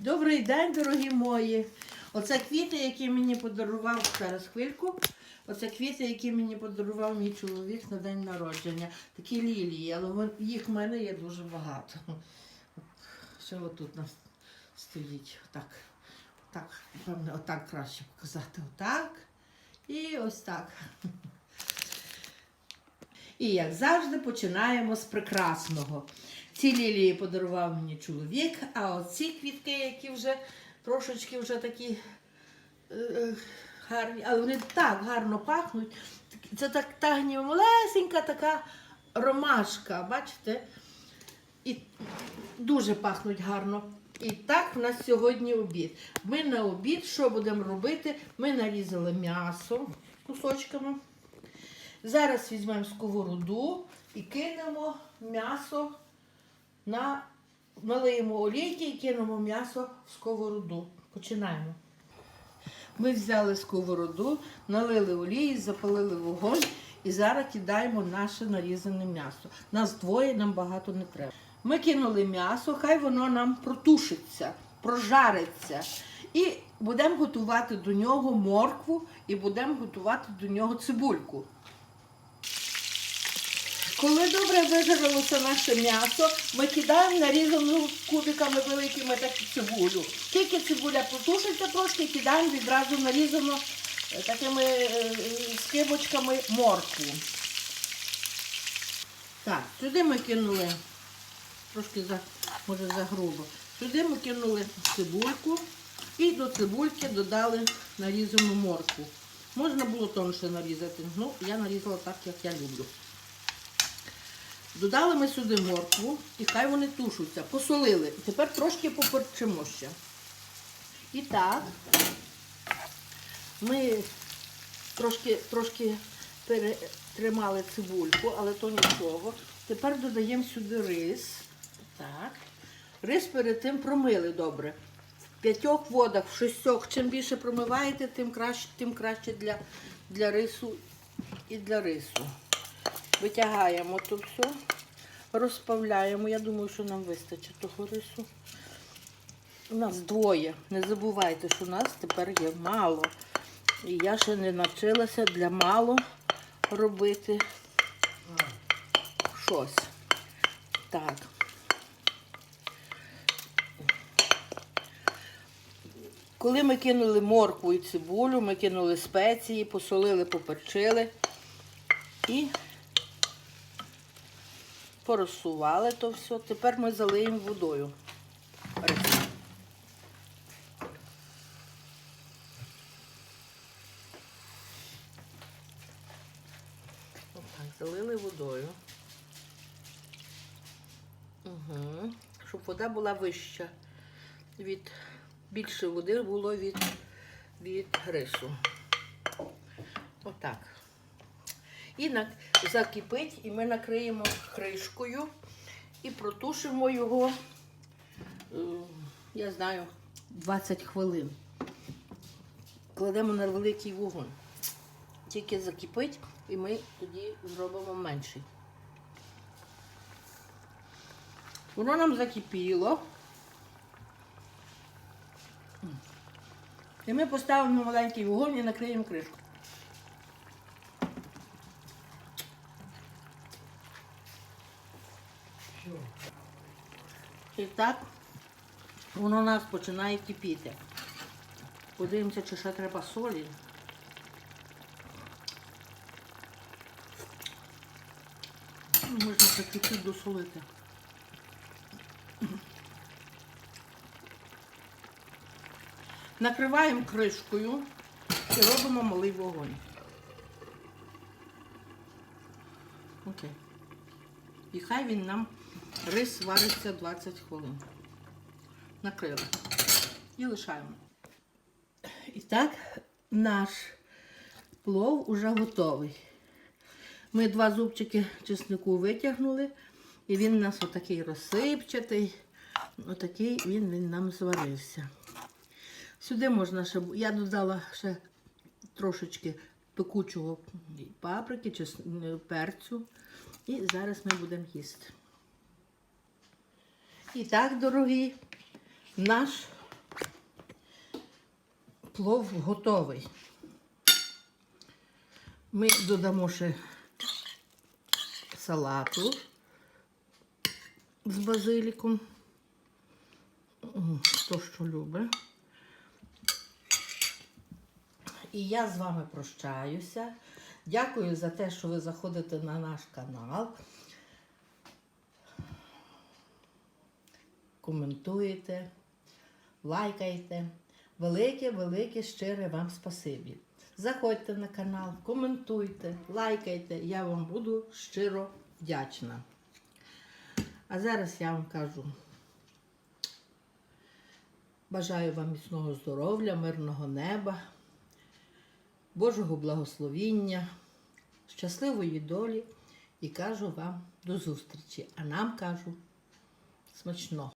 Добрий день, дорогі мої. Оце квіти, які мені подарував зараз хвильку. Оце квіти, які мені подарував мій чоловік на день народження. Такі лілії, але їх в мене є дуже багато. Ще отут нас стоїть. Отак. Отак, певне, отак краще показати. Отак. І ось так. І як завжди починаємо з прекрасного. Ці лілії подарував мені чоловік, а оці квітки, які вже трошечки вже такі е, гарні, але вони так гарно пахнуть. Це так та малесенька така ромашка, бачите? І дуже пахнуть гарно. І так в нас сьогодні обід. Ми на обід що будемо робити? Ми нарізали м'ясо кусочками. Зараз візьмемо сковороду і кинемо м'ясо на налиємо олійки і кинемо м'ясо в сковороду. Починаємо. Ми взяли сковороду, налили олії, запалили вогонь і зараз кидаємо наше нарізане м'ясо. Нас двоє, нам багато не треба. Ми кинули м'ясо, хай воно нам протушиться, прожариться. І будемо готувати до нього моркву і будемо готувати до нього цибульку. Коли добре вижарилося наше м'ясо, ми кидаємо нарізану кубиками великими так цибулю. Тільки цибуля потушиться трошки, кидаємо відразу нарізану е, такими е, е, скибочками моркву. Так, сюди ми кинули, трошки за, може за грубо. Сюди ми кинули цибульку і до цибульки додали нарізану моркву. Можна було тонше нарізати, ну я нарізала так, як я люблю. Додали ми сюди моркву і хай вони тушуться. Посолили. І тепер трошки поперчимо ще. І так, ми трошки, трошки перетримали цибульку, але то нічого. Тепер додаємо сюди рис. Так. Рис перед тим промили добре. В п'ятьох водах, в шістьох. Чим більше промиваєте, тим краще, тим краще для, для рису і для рису. Витягаємо то все, розпавляємо. Я думаю, що нам вистачить того рису. У нас двоє. Не забувайте, що нас тепер є мало. І я ще не навчилася для мало робити щось. Так. Коли ми кинули моркву і цибулю, ми кинули спеції, посолили, поперчили і порозсували то все. Тепер ми залиємо водою. Отак, залили водою. Угу. Щоб вода була вища. Від, більше води було від, від рису. Отак. І закипить, і ми накриємо кришкою і протушимо його, е, я знаю, 20 хвилин. Кладемо на великий вогонь. Тільки закипить, і ми тоді зробимо менший. Воно нам закипіло. І ми поставимо маленький вогонь і накриємо кришку. І так воно у нас починає кипіти. Подивимося, чи ще треба солі. Можна ще чуть-чуть досолити. Накриваємо кришкою і робимо малий вогонь. Окей. І хай він нам рис вариться 20 хвилин. Накрили. І лишаємо. І так, наш плов уже готовий. Ми два зубчики чеснику витягнули, і він у нас отакий розсипчатий. Отакий він, він нам зварився. Сюди можна ще, я додала ще трошечки пекучого паприки, перцю. І зараз ми будемо їсти. І так, дорогі, наш плов готовий. Ми додамо ще салату з базиліком. Хто що любить. І я з вами прощаюся. Дякую за те, що ви заходите на наш канал. Коментуєте, лайкайте. Велике, велике, щире вам спасибі. Заходьте на канал, коментуйте, лайкайте. Я вам буду щиро вдячна. А зараз я вам кажу. Бажаю вам міцного здоров'я, мирного неба, Божого благословіння, щасливої долі і кажу вам до зустрічі. А нам кажу смачного.